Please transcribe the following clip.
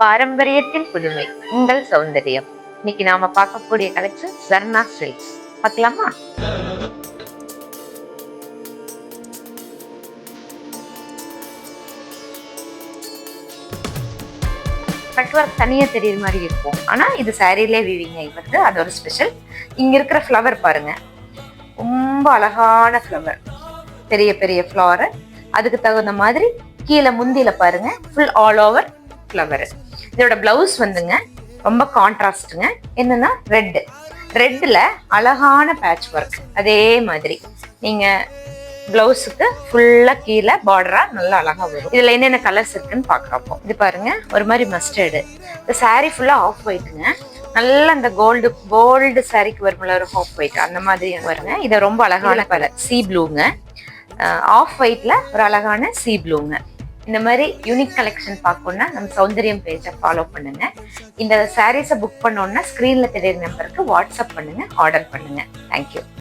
பாரம்பரியத்தின் புதுமை உங்கள் சௌந்தரியம். இன்னைக்கு நாம பார்க்கக்கூடிய கலெக்ஷன் சர்ணா சில்க்ஸ் பார்க்கலாமா? கட்வர்க் தனியா தெரியுற மாதிரி இருக்கும். ஆனா இது சாரிலே வீவிங்க. ஆகி அது ஒரு ஸ்பெஷல் இங்க இருக்கிற ஃப்ளவர் பாருங்க. ரொம்ப அழகான ஃப்ளவர் பெரிய பெரிய ஃப்ளவர் அதுக்கு தகுந்த மாதிரி கீழே முந்தியில பாருங்க. ஃபுல் ஆல் ஓவர் ஃப்ளவர் இதோட பிளவுஸ் வந்துங்க ரொம்ப கான்ட்ராஸ்ட்டுங்க என்னன்னா ரெட் ரெட்டில் அழகான பேட்ச் ஒர்க் அதே மாதிரி நீங்க பிளவுஸுக்கு ஃபுல்லா கீழே பார்டரா நல்லா அழகா வரும். இதுல என்னென்ன கலர்ஸ் இருக்குன்னு பாக்குறப்போ இது பாருங்க ஒரு மாதிரி மஸ்டர்டு இந்த saree ஃபுல்லா ஆஃப் ஒயிட்டுங்க நல்லா அந்த கோல்டு கோல்டு சாரிக்கு வரும்ல ஒரு ஆஃப் ஒயிட் அந்த மாதிரி வருங்க. இது ரொம்ப அழகான கலர் சி ப்ளூங்க ஆஃப் ஒயிட்ல ஒரு அழகான சி ப்ளூங்க இந்த மாதிரி யூனிக் கலெக்ஷன் பார்க்கணும்னா நம்ம சௌந்தரியம் பேஜை ஃபாலோ பண்ணுங்க. இந்த சாரீஸை புக் பண்ணோன்னா ஸ்க்ரீனில் தெரியுற நம்பருக்கு வாட்ஸ்அப் பண்ணுங்க ஆர்டர் பண்ணுங்க. தேங்க்யூ